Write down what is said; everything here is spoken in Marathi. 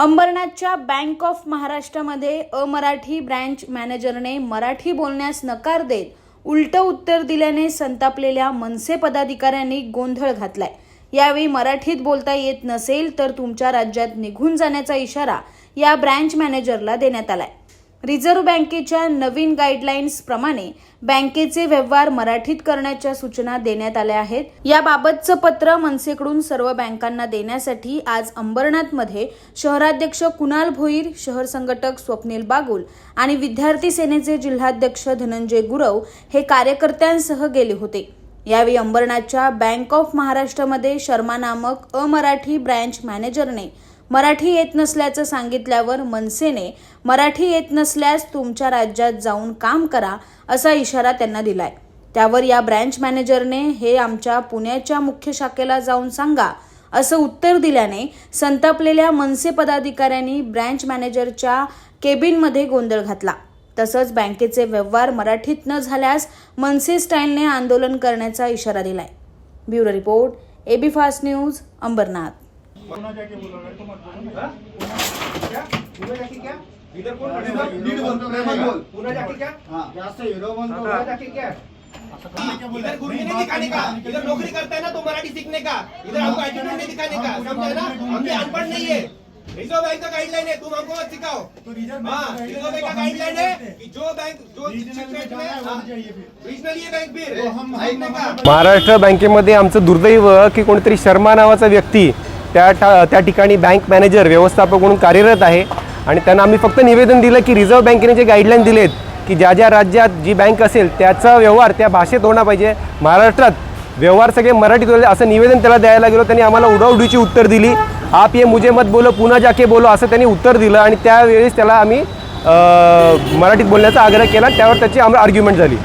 अंबरनाथच्या बँक ऑफ महाराष्ट्रामध्ये अमराठी ब्रँच मॅनेजरने मराठी बोलण्यास नकार देत उलटं उत्तर दिल्याने संतापलेल्या मनसे पदाधिकाऱ्यांनी गोंधळ घातलाय. यावेळी मराठीत बोलता येत नसेल तर तुमच्या राज्यात निघून जाण्याचा इशारा या ब्रँच मॅनेजरला देण्यात आलाय. रिझर्व्ह बँकेच्या नवीन गाईडलाईन्स प्रमाणे बँकेचे व्यवहार मराठीत करण्याच्या सूचना देण्यात आल्या आहेत. याबाबतचं पत्र मनसेकडून सर्व बँकांना देण्यासाठी आज अंबरनाथमध्ये शहराध्यक्ष कुणाल भोईर शहर संघटक स्वप्नील बागुल आणि विद्यार्थी सेनेचे जिल्हाध्यक्ष धनंजय गुरव हे कार्यकर्त्यांसह गेले होते. यावेळी अंबरनाथच्या बँक ऑफ महाराष्ट्रामध्ये शर्मा नामक अमराठी ब्रँच मॅनेजरने मराठी येत नसल्याचं सांगितल्यावर मनसेने मराठी येत नसल्यास तुमच्या राज्यात जाऊन काम करा असा इशारा त्यांना दिलाय. त्यावर या ब्रँच मॅनेजरने हे आमच्या पुण्याच्या मुख्य शाखेला जाऊन सांगा असं उत्तर दिल्याने संतापलेल्या मनसे पदाधिकाऱ्यांनी ब्रँच मॅनेजरच्या केबिनमध्ये गोंधळ घातला. तसंच बँकेचे व्यवहार मराठीत न झाल्यास मनसे स्टाईलने आंदोलन करण्याचा इशारा दिलाय. Bureau report A B fast news Ambernath. इधर नहीं, दिखाने का इधर नौकरी करता है ना तो मराठी सीखने का इधर हमको एटीट्यूड नहीं दिखाने का समझे ना हम भी अनपढ़ नहीं है रिजर्व बैंक का गाइडलाइन है तुम हमको मत सिखाओ हाँ रिजर्व बैंक का गाइडलाइन है कि जो बैंक जो रीजनल ये बैंक महाराष्ट्र बँकेमध्ये आमचं दुर्दैव की कोणीतरी शर्मा नावाचा व्यक्ती त्या ठा- त्या ठिकाणी बँक मॅनेजर व्यवस्थापक म्हणून कार्यरत आहे. आणि त्यांना आम्ही फक्त निवेदन दिलं की रिझर्व्ह बँकेने जे गाईडलाईन दिलेत की ज्या ज्या राज्यात जी बँक असेल त्याचा व्यवहार त्या भाषेत होणं पाहिजे. महाराष्ट्रात व्यवहार सगळे मराठीत होते असं निवेदन त्याला द्यायला गेलो. त्यांनी आम्हाला उडाउडीची उत्तर दिली. आप ये मुझे मत बोलो पुन्हा जाके बोलो असं त्यांनी उत्तर दिलं. आणि त्यावेळेस त्याला आम्ही मराठीत बोलण्याचा आग्रह केला. त्यावर त्याची आम्हाला आर्ग्युमेंट झाली.